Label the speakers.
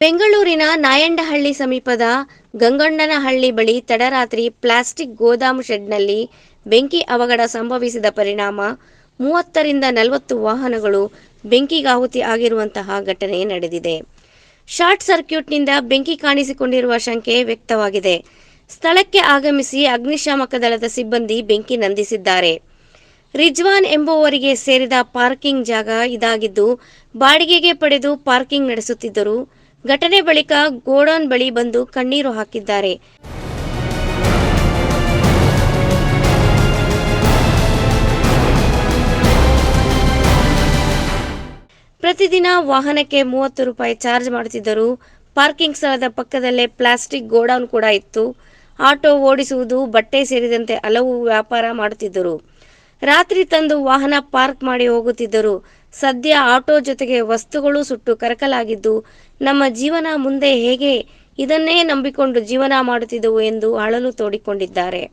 Speaker 1: ಬೆಂಗಳೂರಿನ ನಾಯಂಡಹಳ್ಳಿ ಸಮೀಪದ ಗಂಗಣ್ಣನಹಳ್ಳಿ ಬಳಿ ತಡರಾತ್ರಿ ಪ್ಲಾಸ್ಟಿಕ್ ಗೋದಾಮು ಶೆಡ್ನಲ್ಲಿ ಬೆಂಕಿ ಅವಘಡ ಸಂಭವಿಸಿದ ಪರಿಣಾಮ. ಮೂವತ್ತರಿಂದ ನಲವತ್ತು ವಾಹನಗಳು ಬೆಂಕಿಗಾಹುತಿ ಆಗಿರುವಂತಹ ಘಟನೆ ನಡೆದಿದೆ. ಶಾರ್ಟ್ ಸರ್ಕ್ಯೂಟ್ನಿಂದ ಬೆಂಕಿ ಕಾಣಿಸಿಕೊಂಡಿರುವ ಶಂಕೆ ವ್ಯಕ್ತವಾಗಿದೆ. ಸ್ಥಳಕ್ಕೆ ಆಗಮಿಸಿ ಅಗ್ನಿಶಾಮಕ ದಳದ ಸಿಬ್ಬಂದಿ ಬೆಂಕಿ ನಂದಿಸಿದ್ದಾರೆ. ರಿಜ್ವಾನ್ ಎಂಬುವವರಿಗೆ ಸೇರಿದ ಪಾರ್ಕಿಂಗ್ ಜಾಗ ಇದಾಗಿದ್ದು, ಬಾಡಿಗೆಗೆ ಪಡೆದು ಪಾರ್ಕಿಂಗ್ ನಡೆಸುತ್ತಿದ್ದರು. ಘಟನೆ ಬಳಿಕ ಗೋಡೌನ್ ಬಳಿ ಬಂದು ಕಣ್ಣೀರು ಹಾಕಿದ್ದಾರೆ. ಪ್ರತಿದಿನ ವಾಹನಕ್ಕೆ ಮೂವತ್ತು ರೂಪಾಯಿ ಚಾರ್ಜ್ ಮಾಡುತ್ತಿದ್ದರು ಪಾರ್ಕಿಂಗ್ ಸ್ಥಳದ ಪಕ್ಕದಲ್ಲೇ ಪ್ಲಾಸ್ಟಿಕ್ ಗೋಡೌನ್ ಕೂಡ ಇತ್ತು. ಆಟೋ ಓಡಿಸುವುದು ಬಟ್ಟೆ ಸೇರಿದಂತೆ ಹಲವು ವ್ಯಾಪಾರ ಮಾಡುತ್ತಿದ್ದರು. ರಾತ್ರಿ ತಂದು ವಾಹನ ಪಾರ್ಕ್ ಮಾಡಿ ಹೋಗುತ್ತಿದ್ದರು. ಸದ್ಯ ಆಟೋ ಜೊತೆಗೆ ವಸ್ತುಗಳು ಸುಟ್ಟು ಕರಕಲಾಗಿದ್ದು, ನಮ್ಮ ಜೀವನ ಮುಂದೆ ಹೇಗೆ? ಇದನ್ನೇ ನಂಬಿಕೊಂಡು ಜೀವನ ಮಾಡುತ್ತಿದ್ದವು ಎಂದು ಅಳಲು ತೋಡಿಕೊಂಡಿದ್ದಾರೆ.